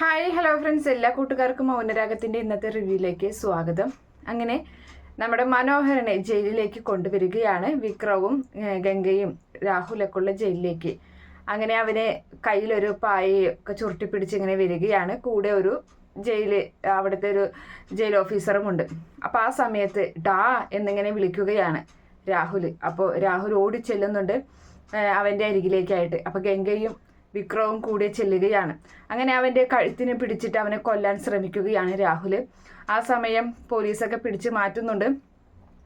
Hi hello friends എല്ലാ കൂട്ടുകാർക്കും മൗനരാഗത്തിന്റെ ഇന്നത്തെ റിവ്യൂയിലേക്ക് സ്വാഗതം. അങ്ങനെ നമ്മുടെ മനോഹരനെ ജയിലിലേക്ക് കൊണ്ടുവരികയാണ് വിക്രവും ഗംഗയും രാഹുലൊക്കെ ഉള്ള ജയിലിലേക്ക്. അങ്ങനെ അവനെ കയ്യിലൊരു പായയൊക്കെ ചുരുട്ടിപ്പിടിച്ച് ഇങ്ങനെ വരികയാണ്. കൂടെ ഒരു ജയിൽ അവിടുത്തെ ഒരു ജയിൽ ഓഫീസറും ഉണ്ട്. അപ്പോൾ ആ സമയത്ത് ഡാ എന്നിങ്ങനെ വിളിക്കുകയാണ് രാഹുൽ അപ്പോൾ രാഹുൽ ഓടി ചെല്ലുന്നുണ്ട് അവന്റെ അരികിലേക്കായിട്ട്. അപ്പോൾ ഗംഗയും വിക്രവും കൂടെ ചെല്ലുകയാണ്. അങ്ങനെ അവന്റെ കഴുത്തിനെ പിടിച്ചിട്ട് അവനെ കൊല്ലാൻ ശ്രമിക്കുകയാണ് രാഹുൽ ആ സമയം പോലീസൊക്കെ പിടിച്ച് മാറ്റുന്നുണ്ട്.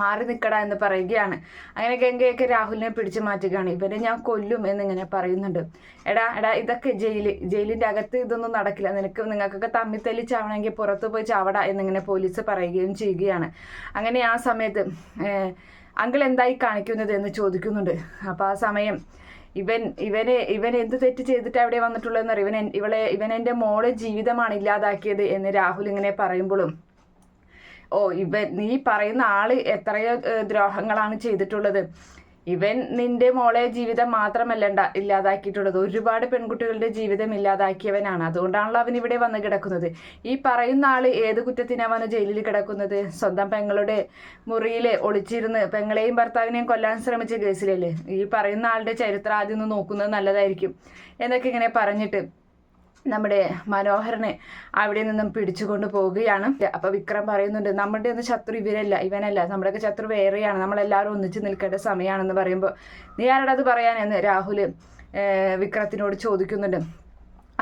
മാറി നിൽക്കടാ എന്ന് പറയുകയാണ്. അങ്ങനെ ഗംഗയൊക്കെ രാഹുലിനെ പിടിച്ചു മാറ്റുകയാണ്. ഇവരെ ഞാൻ കൊല്ലും എന്നിങ്ങനെ പറയുന്നുണ്ട്. എടാ എടാ ഇതൊക്കെ ജയിൽ ജയിലിന്റെ അകത്ത് ഇതൊന്നും നടക്കില്ല. നിനക്ക് നിങ്ങൾക്കൊക്കെ തമ്മിൽ തല്ലി ചാവണമെങ്കിൽ പുറത്ത് പോയി ചാവടാ എന്നിങ്ങനെ പോലീസ് പറയുകയും ചെയ്യുകയാണ്. അങ്ങനെ ആ സമയത്ത് അങ്കിൾ എന്തായി കാണിക്കുന്നത്? എന്ന് ചോദിക്കുന്നുണ്ട്. അപ്പോൾ ആ സമയം ഇവൻ ഇവനെ ഇവൻ എന്ത് തെറ്റ് ചെയ്തിട്ട് അവിടെ വന്നിട്ടുള്ളതെന്ന് അറിയാം. ഇവൻ ഇവളെ ഇവൻ എന്റെ മോളെ ജീവിതമാണ് ഇല്ലാതാക്കിയത് എന്ന് രാഹുൽ ഇങ്ങനെ പറയുമ്പോഴും ഓ ഇവൻ നീ പറയുന്ന ആൾ എത്രയോ ദ്രോഹങ്ങളാണ് ചെയ്തിട്ടുള്ളത്. ഇവൻ നിന്റെ മോളെ ജീവിതം മാത്രമല്ല ഇല്ലാതാക്കിയിട്ടുള്ളത്. ഒരുപാട് പെൺകുട്ടികളുടെ ജീവിതം ഇല്ലാതാക്കിയവനാണ്. അതുകൊണ്ടാണല്ലോ അവൻ ഇവിടെ വന്ന് കിടക്കുന്നത്. ഈ പറയുന്ന ആൾ ഏത് കുറ്റത്തിനാവാണ് ജയിലിൽ കിടക്കുന്നത്? സ്വന്തം പെങ്ങളുടെ മുറിയിൽ ഒളിച്ചിരുന്ന് പെങ്ങളെയും ഭർത്താവിനെയും കൊല്ലാൻ ശ്രമിച്ച കേസിലല്ലേ? ഈ പറയുന്ന ആളുടെ ചരിത്രം ആദ്യം ഒന്ന് നോക്കുന്നത് നല്ലതായിരിക്കും. എന്നൊക്കെ ഇങ്ങനെ പറഞ്ഞിട്ട് നമ്മുടെ മനോഹരനെ അവിടെ നിന്നും പിടിച്ചുകൊണ്ട് പോവുകയാണ്. അപ്പൊ വിക്രം പറയുന്നുണ്ട് നമ്മുടെ ഒന്നും ശത്രു ഇവരല്ല ഇവനല്ല. നമ്മുടെയൊക്കെ ശത്രു വേറെയാണ്. നമ്മളെല്ലാവരും ഒന്നിച്ച് നിൽക്കേണ്ട സമയമാണെന്ന് പറയുമ്പോൾ നീ ആരോടത് പറയാനെന്ന് രാഹുൽ വിക്രത്തിനോട് ചോദിക്കുന്നുണ്ട്.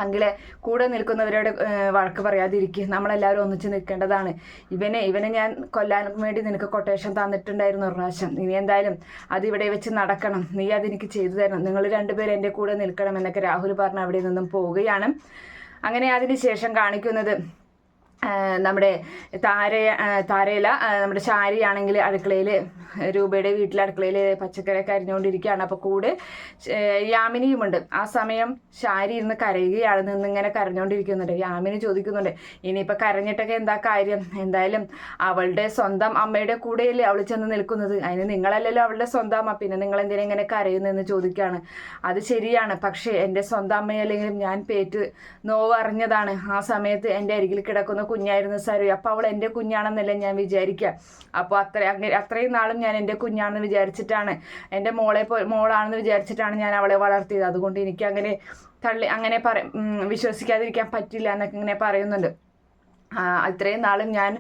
അങ്കിളെ കൂടെ നിൽക്കുന്നവരോട് വഴക്ക് പറയാതിരിക്കുക നമ്മളെല്ലാവരും ഒന്നിച്ച് നിൽക്കേണ്ടതാണ്. ഇവനെ ഇവനെ ഞാൻ കൊല്ലാൻ വേണ്ടി നിനക്ക് കൊട്ടേഷൻ തന്നിട്ടുണ്ടായിരുന്നു ഒരു പ്രാവശ്യം ഇനി എന്തായാലും അതിവിടെ വെച്ച് നടക്കണം. നീ അതെനിക്ക് ചെയ്തു തരണം. നിങ്ങൾ രണ്ടുപേരും എന്റെ കൂടെ നിൽക്കണം എന്നൊക്കെ രാഹുൽ പറഞ്ഞ് അവിടെ നിന്നും പോവുകയാണ്. അങ്ങനെ അതിന് ശേഷം കാണിക്കുന്നത് നമ്മുടെ താര താരയില നമ്മുടെ ശാരിയാണെങ്കിൽ അടുക്കളയിൽ രൂപയുടെ വീട്ടിലെ അടുക്കളയിൽ പച്ചക്കറിയൊക്കെ അരിഞ്ഞുകൊണ്ടിരിക്കുകയാണ്. അപ്പോൾ കൂടെ യാമിനിയുമുണ്ട്. ആ സമയം ശാരി ഇരുന്ന് കരയുകയാണ്. നിന്നിങ്ങനെ കരഞ്ഞുകൊണ്ടിരിക്കുന്നുണ്ട്. യാമിനി ചോദിക്കുന്നുണ്ട് ഇനിയിപ്പോൾ കരഞ്ഞിട്ടൊക്കെ എന്താ കാര്യം? എന്തായാലും അവളുടെ സ്വന്തം അമ്മയുടെ കൂടെയല്ലേ അവൾ ചെന്ന് നിൽക്കുന്നത്. അതിന് നിങ്ങളല്ലല്ലോ അവളുടെ സ്വന്തം അമ്മ. പിന്നെ നിങ്ങൾ എന്തിനാ ഇങ്ങനെ കരയുന്നതെന്ന് ചോദിക്കുകയാണ്. അത് ശരിയാണ്. പക്ഷേ എന്റെ സ്വന്തം അമ്മയല്ലെങ്കിലും ഞാൻ പേറ്റ് നോവ് അറിഞ്ഞതാണ് ആ സമയത്ത് എന്റെ അരികിൽ കിടക്കുന്ന കുഞ്ഞായിരുന്നു സരു. അപ്പോൾ അവൾ എന്റെ കുഞ്ഞാണെന്നല്ലേ ഞാൻ വിചാരിക്കുക അപ്പോൾ അത്ര അങ്ങനെ അത്രയും നാളും ഞാൻ എന്റെ കുഞ്ഞാണെന്ന് വിചാരിച്ചിട്ടാണ്. എന്റെ മോളെ മോളാണെന്ന് വിചാരിച്ചിട്ടാണ് ഞാൻ അവളെ വളർത്തിയത്. അതുകൊണ്ട് എനിക്ക് അങ്ങനെ തള്ളി അങ്ങനെ പറ വിശ്വസിക്കാതിരിക്കാൻ പറ്റില്ല എന്നൊക്കെ ഇങ്ങനെ പറയുന്നുണ്ട്. അത്രയും നാളും ഞാൻ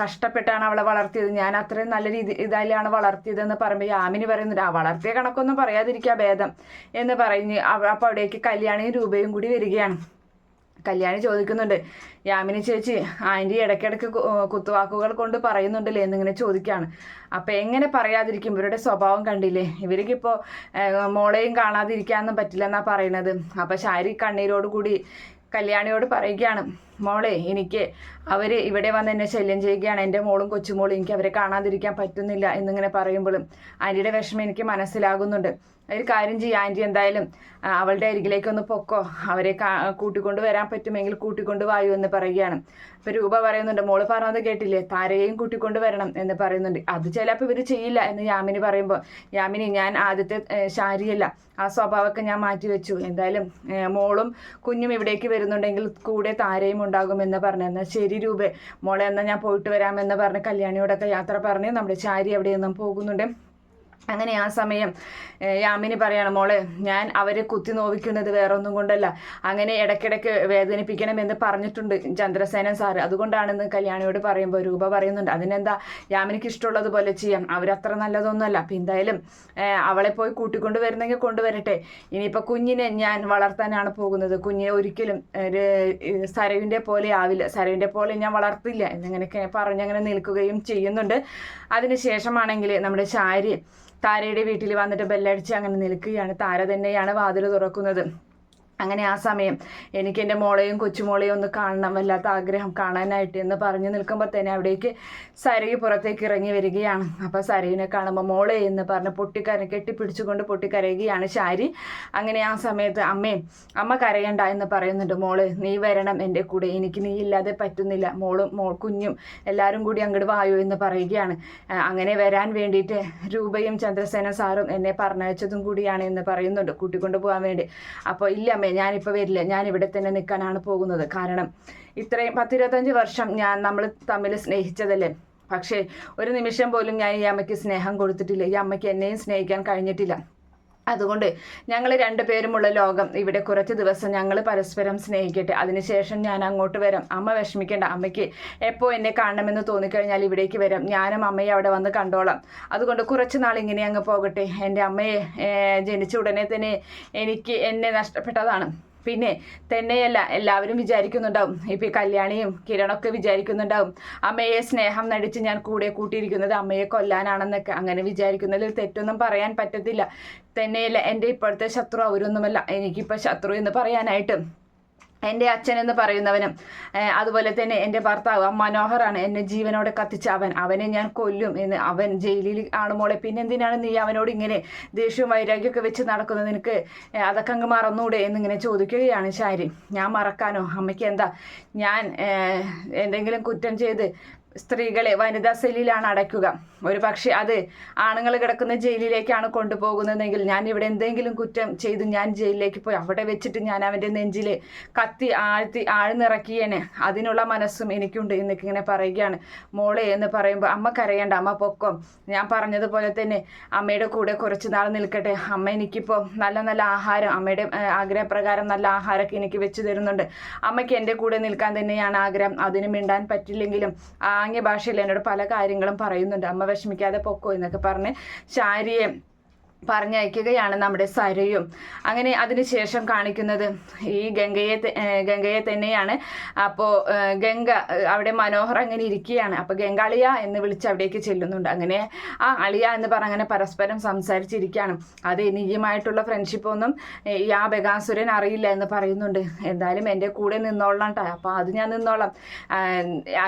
കഷ്ടപ്പെട്ടാണ് അവളെ വളർത്തിയത്. ഞാൻ അത്രയും നല്ല രീതി ഇതിലാണ് വളർത്തിയതെന്ന് പറയുമ്പോൾ യാമിനി പറയുന്നുണ്ട് ആ വളർത്തിയ കണക്കൊന്നും പറയാതിരിക്കുക ഭേദം എന്ന് പറഞ്ഞ് അപ്പോൾ അവിടേക്ക് കല്യാണിയും രൂപയും കൂടി വരികയാണ്. കല്യാണി ചോദിക്കുന്നുണ്ട് യാമിനി ചേച്ചി ആന്റി ഇടയ്ക്കിടയ്ക്ക് കുത്തുവാക്കുകൾ കൊണ്ട് പറയുന്നുണ്ടല്ലേ എന്നിങ്ങനെ ചോദിക്കുകയാണ് അപ്പം എങ്ങനെ പറയാതിരിക്കും? ഇവരുടെ സ്വഭാവം കണ്ടില്ലേ? ഇവർക്കിപ്പോൾ മോളെയും കാണാതിരിക്കാനൊന്നും പറ്റില്ല എന്നാണ് പറയുന്നത്. അപ്പം ശാരി കണ്ണീരോട് കൂടി കല്യാണിയോട് പറയുകയാണ്. മോളെ എനിക്ക് അവർ ഇവിടെ വന്ന് എന്നെ ശല്യം ചെയ്യുകയാണ്. എന്റെ മോളും കൊച്ചുമോളും എനിക്ക് അവരെ കാണാതിരിക്കാൻ പറ്റുന്നില്ല എന്നിങ്ങനെ പറയുമ്പോഴും ആന്റിയുടെ വിഷമം എനിക്ക് മനസ്സിലാകുന്നുണ്ട്. ഒരു കാര്യം ചെയ്യുക ആന്റി എന്തായാലും അവളുടെ അരികിലേക്ക് ഒന്ന് പൊക്കോ. അവരെ കൂട്ടിക്കൊണ്ട് വരാൻ പറ്റുമെങ്കിൽ കൂട്ടിക്കൊണ്ട് വായു എന്ന് പറയുകയാണ്. അപ്പോൾ രൂപ പറയുന്നുണ്ട് മോൾ പറഞ്ഞത് കേട്ടില്ലേ? താരയെയും കൂട്ടിക്കൊണ്ട് വരണം എന്ന് പറയുന്നുണ്ട്. അത് ചിലപ്പോൾ ഇവർ ചെയ്യില്ല എന്ന് യാമിനി പറയുമ്പോൾ യാമിനി ഞാൻ ആദ്യത്തെ ശാരിയല്ല. ആ സ്വഭാവമൊക്കെ ഞാൻ മാറ്റി വെച്ചു എന്തായാലും മോളും കുഞ്ഞും ഇവിടേക്ക് വരുന്നുണ്ടെങ്കിൽ കൂടെ താരയും ഉണ്ടാകുമെന്ന് പറഞ്ഞു. എന്നാൽ ശരി രൂപേ. മോളെ എന്നാൽ ഞാൻ പോയിട്ട് വരാമെന്ന് പറഞ്ഞ് കല്യാണിയോടൊക്കെ യാത്ര പറഞ്ഞ്. നമ്മുടെ ചാരി അവിടെ നിന്നും പോകുന്നുണ്ട്. അങ്ങനെ ആ സമയം യാമിനി പറയാണ് മോളെ ഞാൻ അവരെ കുത്തി നോവിക്കുന്നത് വേറൊന്നും കൊണ്ടല്ല. അങ്ങനെ ഇടയ്ക്കിടയ്ക്ക് വേദനിപ്പിക്കണമെന്ന് പറഞ്ഞിട്ടുണ്ട് ചന്ദ്രസേനൻ സാർ അതുകൊണ്ടാണെന്ന് കല്യാണിയോട് പറയുമ്പോൾ രൂപ പറയുന്നുണ്ട്. അതിനെന്താ യാമിനിക്ക് ഇഷ്ടമുള്ളതുപോലെ ചെയ്യാം. അവരത്ര നല്ലതൊന്നുമല്ല. അപ്പം എന്തായാലും അവളെ പോയി കൂട്ടിക്കൊണ്ട് വരുന്നെങ്കിൽ കൊണ്ടുവരട്ടെ. ഇനിയിപ്പോൾ കുഞ്ഞിനെ ഞാൻ വളർത്താനാണ് പോകുന്നത്. കുഞ്ഞിനെ ഒരിക്കലും ഒരു സരവിന്റെ പോലെ ആവില്ല. സരവിന്റെ പോലെ ഞാൻ വളർത്തില്ല. എന്നിങ്ങനെയൊക്കെ പറഞ്ഞങ്ങനെ നിൽക്കുകയും ചെയ്യുന്നുണ്ട്. അതിനുശേഷമാണെങ്കിൽ നമ്മുടെ ശാരി താരയുടെ വീട്ടിൽ വന്നിട്ട് ബെല്ലടിച്ച് അങ്ങനെ നിൽക്കുകയാണ്. താര തന്നെയാണ് വാതിൽ തുറക്കുന്നത്. അങ്ങനെ ആ സമയം എനിക്ക് എന്റെ മോളെയും കൊച്ചുമോളെയും ഒന്ന് കാണണം വല്ലാത്ത ആഗ്രഹം കാണാനായിട്ട് എന്ന് പറഞ്ഞു നിൽക്കുമ്പോൾ തന്നെ അവിടേക്ക് സരയ് പുറത്തേക്ക് ഇറങ്ങി വരികയാണ്. അപ്പോൾ സരയിനെ കാണുമ്പോൾ മോളെ എന്ന് പറഞ്ഞ് പൊട്ടിക്കര കെട്ടിപ്പിടിച്ചുകൊണ്ട് പൊട്ടിക്കരയുകയാണ് ശാരി. അങ്ങനെ ആ സമയത്ത് അമ്മേ അമ്മ കരയണ്ട എന്ന് പറയുന്നുണ്ട് മോൾ. നീ വരണം എന്റെ കൂടെ. എനിക്ക് നീ ഇല്ലാതെ പറ്റുന്നില്ല. മോളും മോൾ കുഞ്ഞും എല്ലാവരും കൂടി അങ്ങോട്ട് വായോ എന്ന് പറയുകയാണ്. അങ്ങനെ വരാൻ വേണ്ടിയിട്ട് രൂപയും ചന്ദ്രസേന സാറും എന്നെ പറഞ്ഞയച്ചതും കൂടിയാണ് എന്ന് പറയുന്നുണ്ട് കൂട്ടിക്കൊണ്ട് പോകാൻ വേണ്ടി. അപ്പോൾ ഇല്ല അമ്മേ ഞാനിപ്പോൾ വരില്ല. ഞാൻ ഇവിടെ തന്നെ നിൽക്കാനാണ് പോകുന്നത്. കാരണം ഇത്രയും പത്തിരുപത്തഞ്ച് വർഷം ഞാൻ നമ്മൾ തമ്മിൽ സ്നേഹിച്ചതല്ലേ? പക്ഷേ ഒരു നിമിഷം പോലും ഞാൻ ഈ അമ്മയ്ക്ക് സ്നേഹം കൊടുത്തിട്ടില്ല. ഈ അമ്മയ്ക്ക് എന്നെയും സ്നേഹിക്കാൻ കഴിഞ്ഞിട്ടില്ല. അതുകൊണ്ട് ഞങ്ങൾ രണ്ടുപേരുമുള്ള ലോകം. ഇവിടെ കുറച്ച് ദിവസം ഞങ്ങൾ പരസ്പരം സ്നേഹിക്കട്ടെ. അതിനുശേഷം ഞാൻ അങ്ങോട്ട് വരാം. അമ്മ വിഷമിക്കേണ്ട. അമ്മയ്ക്ക് എപ്പോൾ എന്നെ കാണണമെന്ന് തോന്നിക്കഴിഞ്ഞാൽ ഇവിടേക്ക് വരാം. ഞാനും അമ്മയെ അവിടെ വന്ന് കണ്ടോളാം. അതുകൊണ്ട് കുറച്ച് നാൾ ഇങ്ങനെ അങ്ങ് പോകട്ടെ. എന്റെ അമ്മയെ ജനിച്ച ഉടനെ തന്നെ എനിക്ക് എന്നെ നഷ്ടപ്പെട്ടതാണ്. പിന്നെ തന്നെയല്ല എല്ലാവരും വിചാരിക്കുന്നുണ്ടാവും. ഇപ്പം കല്യാണിയും കിരണൊക്കെ വിചാരിക്കുന്നുണ്ടാവും. അമ്മയെ സ്നേഹം നടിച്ച് ഞാൻ കൂടെ കൂട്ടിയിരിക്കുന്നത് അമ്മയെ കൊല്ലാനാണെന്നൊക്കെ അങ്ങനെ വിചാരിക്കുന്നതിൽ തെറ്റൊന്നും പറയാൻ പറ്റത്തില്ല. തന്നെയല്ല എന്റെ ഇപ്പോഴത്തെ ശത്രു അവരൊന്നുമല്ല. എനിക്കിപ്പോൾ ശത്രു എന്ന് പറയാനായിട്ട് എന്റെ അച്ഛൻ എന്ന് പറയുന്നവനും അതുപോലെ തന്നെ എന്റെ ഭർത്താവ് മനോഹറാണ് എന്നെ ജീവനോടെ കത്തിച്ച അവൻ. അവനെ ഞാൻ കൊല്ലും എന്ന് അവൻ ജയിലിൽ ആണ് മോളെ. പിന്നെ എന്തിനാണ് നീ അവനോട് ഇങ്ങനെ ദേഷ്യവും വൈരാഗ്യമൊക്കെ വെച്ച് നടക്കുന്നത്? നിനക്ക് അതൊക്കെ അങ്ങ് മറന്നൂടെ എന്നിങ്ങനെ ചോദിക്കുകയാണ് ശാരി. ഞാൻ മറക്കാനോ? അമ്മയ്ക്ക് എന്താ? ഞാൻ എന്തെങ്കിലും കുറ്റം ചെയ്ത് സ്ത്രീകളെ വനിതാ സെല്ലിലാണ് അടയ്ക്കുക. ഒരു പക്ഷേ അത് ആണുങ്ങൾ കിടക്കുന്ന ജയിലിലേക്കാണ് കൊണ്ടുപോകുന്നതെങ്കിൽ ഞാൻ ഇവിടെ എന്തെങ്കിലും കുറ്റം ചെയ്ത് ഞാൻ ജയിലിലേക്ക് പോയി അവിടെ വെച്ചിട്ട് ഞാൻ അവന്റെ നെഞ്ചിൽ കത്തി ആഴ്ത്തി ആഴ്ന്നിറക്കിയേനെ. അതിനുള്ള മനസ്സും എനിക്കുണ്ട് എന്നൊക്കെ ഇങ്ങനെ പറയുകയാണ്. മോളെ എന്ന് പറയുമ്പോൾ അമ്മ കരയണ്ട അമ്മ പൊക്കം. ഞാൻ പറഞ്ഞതുപോലെ തന്നെ അമ്മയുടെ കൂടെ കുറച്ച് നാൾ നിൽക്കട്ടെ. അമ്മ എനിക്കിപ്പോൾ നല്ല നല്ല ആഹാരം അമ്മയുടെ ആഗ്രഹപ്രകാരം നല്ല ആഹാരമൊക്കെ എനിക്ക് വെച്ച് തരുന്നുണ്ട്. അമ്മയ്ക്ക് എന്റെ കൂടെ നിൽക്കാൻ തന്നെയാണ് ആഗ്രഹം. അതിന് മിണ്ടാൻ പറ്റില്ലെങ്കിലും ആംഗ്യ ഭാഷയിൽ എന്നോട് പല കാര്യങ്ങളും പറയുന്നുണ്ട്. അമ്മ വിഷമിക്കാതെ പൊക്കോ എന്നൊക്കെ പറഞ്ഞ് ശാരിയെ പറഞ്ഞയക്കുകയാണ് നമ്മുടെ സരയും. അങ്ങനെ അതിനുശേഷം കാണിക്കുന്നത് ഈ ഗംഗയെ ഗംഗയെ തന്നെയാണ്. അപ്പോൾ ഗംഗ അവിടെ മനോഹർ അങ്ങനെ ഇരിക്കുകയാണ്. അപ്പോൾ ഗംഗ അളിയ എന്ന് വിളിച്ച് അവിടേക്ക് ചെല്ലുന്നുണ്ട്. അങ്ങനെ ആ അളിയ എന്ന് പറഞ്ഞ അങ്ങനെ പരസ്പരം സംസാരിച്ചിരിക്കുകയാണ്. അത് നീയുമായിട്ടുള്ള ഫ്രണ്ട്ഷിപ്പ് ഒന്നും ഈ ആ ബഗാസുരൻ അറിയില്ല എന്ന് പറയുന്നുണ്ട്. എന്തായാലും എന്റെ കൂടെ നിന്നോളാം കേട്ടോ അപ്പോൾ അത് ഞാൻ നിന്നോളാം.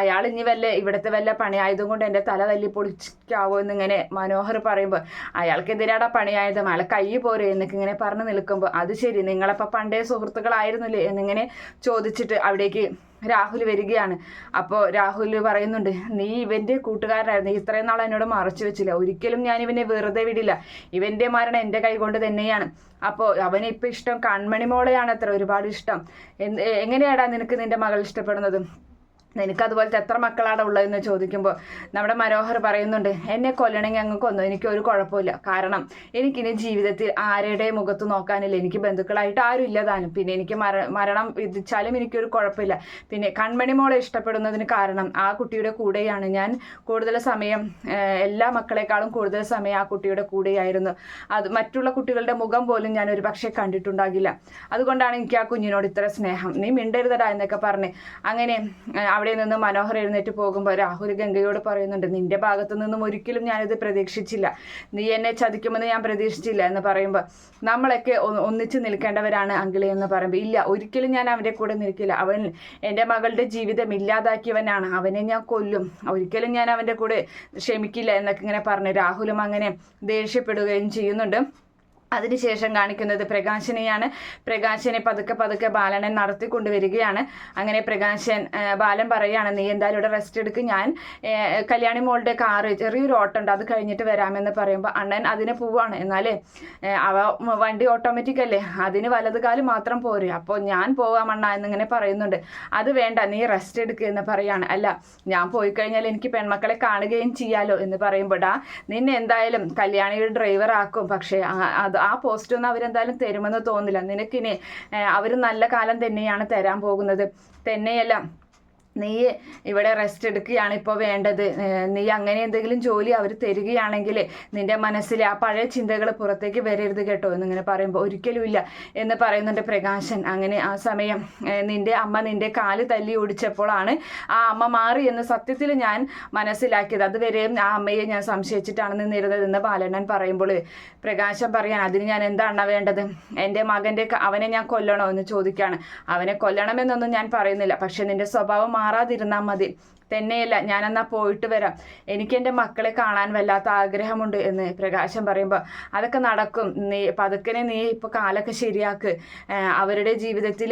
അയാൾ ഇനി വല്ല ഇവിടുത്തെ വല്ല പണി ആയതുകൊണ്ട് എന്റെ തല തല്ലി പൊളിക്കാവോ എന്നിങ്ങനെ മനോഹർ പറയുമ്പോൾ അയാൾക്കെതിരാടാ പണിയായത് മല കൈ പോരെ എന്നൊക്കെ ഇങ്ങനെ പറഞ്ഞു നിൽക്കുമ്പോൾ അത് ശരി നിങ്ങളപ്പോൾ പണ്ടേ സുഹൃത്തുക്കളായിരുന്നില്ലേ? എന്നിങ്ങനെ ചോദിച്ചിട്ട് അവിടേക്ക് രാഹുൽ വരികയാണ്. അപ്പോൾ രാഹുൽ പറയുന്നുണ്ട് നീ ഇവന്റെ കൂട്ടുകാരനായിരുന്നു. ഇത്രയും നാൾ എന്നോട് മറച്ചു വെച്ചില്ല. ഒരിക്കലും ഞാൻ ഇവനെ വെറുതെ വിടില്ല. ഇവന്റെ മരണം എന്റെ കൈ കൊണ്ട് തന്നെയാണ്. അപ്പോൾ അവനെ ഇപ്പം ഇഷ്ടം കൺമണിമോളെയാണ് അത്ര ഒരുപാട് ഇഷ്ടം. എങ്ങനെയാടാ നിനക്ക് നിന്റെ മകൾ ഇഷ്ടപ്പെടുന്നത്? നിനക്ക് അതുപോലത്തെ എത്ര മക്കളാണ് ഉള്ളതെന്ന് ചോദിക്കുമ്പോൾ നമ്മുടെ മനോഹർ പറയുന്നുണ്ട് എന്നെ കൊല്ലണമെങ്കിൽ അങ്ങ് കൊന്നു. എനിക്ക് ഒരു കുഴപ്പമില്ല. കാരണം എനിക്കിനി ജീവിതത്തിൽ ആരുടെ മുഖത്ത് നോക്കാനില്ല. എനിക്ക് ബന്ധുക്കളായിട്ട് ആരും ഇല്ലതാനും. പിന്നെ എനിക്ക് മര മരണം വിധിച്ചാലും എനിക്കൊരു കുഴപ്പമില്ല. പിന്നെ കൺമണി മോളെ ഇഷ്ടപ്പെടുന്നതിന് കാരണം ആ കുട്ടിയുടെ കൂടെയാണ് ഞാൻ കൂടുതൽ സമയം എല്ലാ മക്കളെക്കാളും കൂടുതൽ സമയം ആ കുട്ടിയുടെ കൂടെയായിരുന്നു. അത് മറ്റുള്ള കുട്ടികളുടെ മുഖം പോലും ഞാൻ ഒരു പക്ഷേ കണ്ടിട്ടുണ്ടാകില്ല. അതുകൊണ്ടാണ് എനിക്ക് ആ കുഞ്ഞിനോട് ഇത്ര സ്നേഹം. നീ മിണ്ടരുതടാ എന്നൊക്കെ പറഞ്ഞ് അങ്ങനെ അവിടെ നിന്ന് മനോഹർ എഴുന്നേറ്റ് പോകുമ്പോൾ രാഹുൽ ഗംഗയോട് പറയുന്നുണ്ട് നിന്റെ ഭാഗത്തു നിന്നും ഒരിക്കലും ഞാനിത് പ്രതീക്ഷിച്ചില്ല. നീ എന്നെ ചതിക്കുമെന്ന് ഞാൻ പ്രതീക്ഷിച്ചില്ല എന്ന് പറയുമ്പോൾ നമ്മളൊക്കെ ഒന്നിച്ച് നിൽക്കേണ്ടവരാണ് അങ്കിളി എന്ന് പറയുമ്പോൾ ഇല്ല ഒരിക്കലും ഞാൻ അവന്റെ കൂടെ നിൽക്കില്ല. അവൻ എന്റെ മകളുടെ ജീവിതം ഇല്ലാതാക്കിയവനാണ്. അവനെ ഞാൻ കൊല്ലും. ഒരിക്കലും ഞാൻ അവന്റെ കൂടെ ക്ഷമിക്കില്ല എന്നൊക്കെ ഇങ്ങനെ പറഞ്ഞു രാഹുലും അങ്ങനെ ദേഷ്യപ്പെടുകയും ചെയ്യുന്നുണ്ട്. അതിനുശേഷം കാണിക്കുന്നത് പ്രകാശനെയാണ്. പ്രകാശനെ പതുക്കെ പതുക്കെ ബാലനെ നടത്തി കൊണ്ടുവരികയാണ് അങ്ങനെ പ്രകാശൻ ബാലൻ പറയുകയാണ് നീ എന്തായാലും ഇവിടെ റെസ്റ്റ് എടുക്കും. ഞാൻ കല്യാണി മോളുടെ കാറ് ചെറിയൊരു ഓട്ടം ഉണ്ട്. അത് കഴിഞ്ഞിട്ട് വരാമെന്ന് പറയുമ്പോൾ അണ്ണൻ അതിന് പോവാണ്. എന്നാലേ അവ വണ്ടി ഓട്ടോമാറ്റിക് അല്ലേ? അതിന് വലതുകാലം മാത്രം പോരെ. അപ്പോൾ ഞാൻ പോവാം അണ്ണ എന്നിങ്ങനെ പറയുന്നുണ്ട്. അത് വേണ്ട. നീ റെസ്റ്റ് എടുക്കുക എന്ന് പറയാണ്. അല്ല ഞാൻ പോയി കഴിഞ്ഞാൽ എനിക്ക് പെൺമക്കളെ കാണുകയും ചെയ്യാലോ എന്ന് പറയുമ്പോടാ നിന്നെ എന്തായാലും കല്യാണിയുടെ ഡ്രൈവർ ആക്കും. പക്ഷേ അത് ആ പോസ്റ്റ് ഒന്നും അവരെന്തായാലും തരുമെന്ന് തോന്നില്ല. നിനക്കിനി അവർ നല്ല കാലം തന്നെയാണ് തരാൻ പോകുന്നത്. തന്നെയല്ല നീ ഇവിടെ റെസ്റ്റ് എടുക്കുകയാണ് ഇപ്പോൾ വേണ്ടത്. നീ അങ്ങനെ എന്തെങ്കിലും ജോലി അവർ തരികയാണെങ്കിൽ നിന്റെ മനസ്സിൽ ആ പഴയ ചിന്തകൾ പുറത്തേക്ക് വരരുത് കേട്ടോ എന്നിങ്ങനെ പറയുമ്പോൾ ഒരിക്കലും ഇല്ല എന്ന് പറയുന്നുണ്ട് പ്രകാശൻ. അങ്ങനെ ആ സമയം നിന്റെ അമ്മ നിന്റെ കാൽ തല്ലി ഓടിച്ചപ്പോഴാണ് ആ അമ്മ മാറി എന്ന് സത്യത്തിൽ ഞാൻ മനസ്സിലാക്കിയത്. അതുവരെയും ആ അമ്മയെ ഞാൻ സംശയിച്ചിട്ടാണ് നിന്നിരുന്നത് എന്ന് ബാലണ്ണൻ പറയുമ്പോൾ പ്രകാശൻ പറയാൻ അതിന് ഞാൻ എന്താണ് വേണ്ടത്? എന്റെ മകന്റെ അവനെ ഞാൻ കൊല്ലണോ? എന്ന് ചോദിക്കുകയാണ്. അവനെ കൊല്ലണമെന്നൊന്നും ഞാൻ പറയുന്നില്ല. പക്ഷേ നിന്റെ സ്വഭാവം മാറാതിരുന്നാൽ മതി തന്നെയല്ല ഞാനെന്നാ പോയിട്ട് വരാം. എനിക്ക് എന്റെ മക്കളെ കാണാൻ വല്ലാത്ത ആഗ്രഹമുണ്ട് എന്ന് പ്രകാശം പറയുമ്പോൾ അതൊക്കെ നടക്കും. നീ പതുക്കനെ നീ ഇപ്പോൾ കാലൊക്കെ ശരിയാക്ക്. അവരുടെ ജീവിതത്തിൽ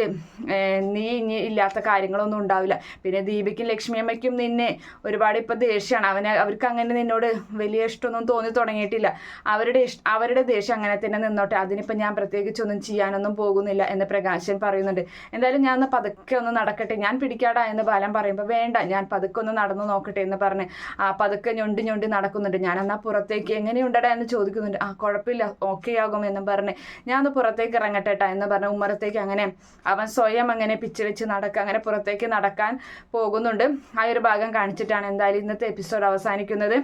നീ ഇനി ഇല്ലാത്ത കാര്യങ്ങളൊന്നും ഉണ്ടാവില്ല. പിന്നെ ദീപിക്കും ലക്ഷ്മിയമ്മയ്ക്കും നിന്നെ ഒരുപാട് ഇപ്പോൾ ദേഷ്യമാണ് അവന് അവർക്ക് അങ്ങനെ നിന്നോട് വലിയ ഇഷ്ടമൊന്നും തോന്നി തുടങ്ങിയിട്ടില്ല. അവരുടെ ഇഷ്ട അവരുടെ ദേഷ്യം അങ്ങനെ തന്നെ നിന്നോട്ടെ. അതിനിപ്പോൾ ഞാൻ പ്രത്യേകിച്ചൊന്നും ചെയ്യാനൊന്നും പോകുന്നില്ല എന്ന് പ്രകാശൻ പറയുന്നുണ്ട്. എന്തായാലും ഞാൻ ഒന്ന് പതുക്കെ ഒന്ന് നടക്കട്ടെ. ഞാൻ പിടിക്കാടാ എന്ന് ബാലൻ പറയുമ്പോൾ വേണ്ട ഞാൻ പതുക്കെ ഒന്ന് നടന്നു നോക്കട്ടെ എന്ന് പറഞ്ഞ് ആ പതുക്കെ ഞൊണ്ടി ഞൊണ്ടി നടക്കുന്നുണ്ട്. ഞാൻ എന്നാൽ പുറത്തേക്ക് എങ്ങനെയുണ്ടടാ? എന്ന് ചോദിക്കുന്നുണ്ട്. ആ കുഴപ്പമില്ല. ഓക്കെ ആകും എന്ന് പറഞ്ഞ് ഞാൻ ഒന്ന് പുറത്തേക്ക് ഇറങ്ങട്ടെട്ടാ എന്ന് പറഞ്ഞ് ഉമ്മറത്തേക്ക് അങ്ങനെ അവൻ സ്വയം അങ്ങനെ പിച്ച് വെച്ച് നടക്കുക അങ്ങനെ പുറത്തേക്ക് നടക്കാൻ പോകുന്നുണ്ട്. ആ ഒരു ഭാഗം കാണിച്ചിട്ടാണ് എന്തായാലും ഇന്നത്തെ എപ്പിസോഡ് അവസാനിക്കുന്നത്.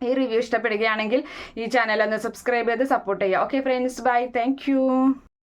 ഈ റിവ്യൂ ഇഷ്ടപ്പെടുകയാണെങ്കിൽ ഈ ചാനൽ ഒന്ന് സബ്സ്ക്രൈബ് ചെയ്ത് സപ്പോർട്ട് ചെയ്യുക. Okay friends bye thank